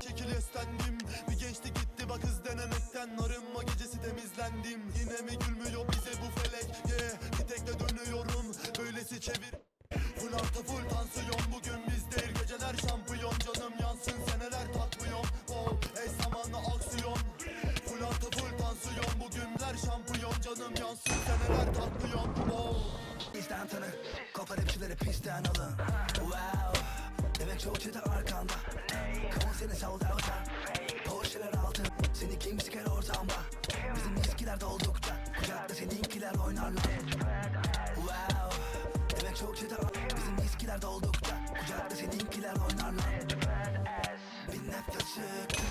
Çekil istendim Bir gençti gitti bak hız denemekten. Arınma gecesi temizlendim. Yine mi gülmüyor bize bu felek? Yeah. Bir tek de dönüyorum. Böylesi çevir. Full artı full tansiyon. Bugün bizde Geceler şampiyon. Canım yansın seneler takmıyorum oh, Eş zamanlı aksiyon. Full artı full tansiyon. Bugünler şampiyon. Canım yansın seneler takmıyorum oh. Bizden tanı. Koparıp hepsileri pistten alın. Wow. Demek çoğu çete arkanda. Seni sold out'a Porsche'ler altın Seni kim siker ortamda Bizim eskiler doldukça Kucakta seninkiler oynarlar. Wow. Demek çok çete Bizim eskiler doldukça Kucakta seninkiler oynarlar. Bir nefes çıktım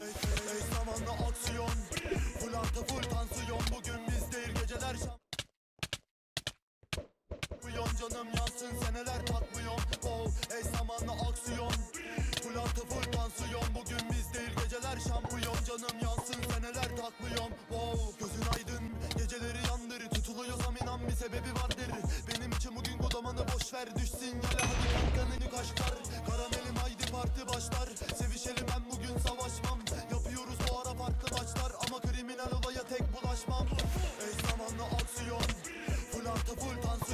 Ey, ey, zamanla aksiyon. Full artı full tansiyon. Bugün biz değil geceler şam Şampiyon canım yansın seneler takmıyorum. Oh, Ey zamanla aksiyon. Full artı full tansiyon. Bugün biz değil geceler şampiyon. Canım yansın seneler takmıyorum. Oh, Gözün aydın. Geceleri yandır. Tutuluyorsam inan bir sebebi vardır. Benim için bugün kodamanı boş ver. Düşsün yere hadi kankanını kaşlar Karamelim haydi parti başlar. Sevişelim bulaşmam. Ey zamanla aksiyon. Full artı full tansiyon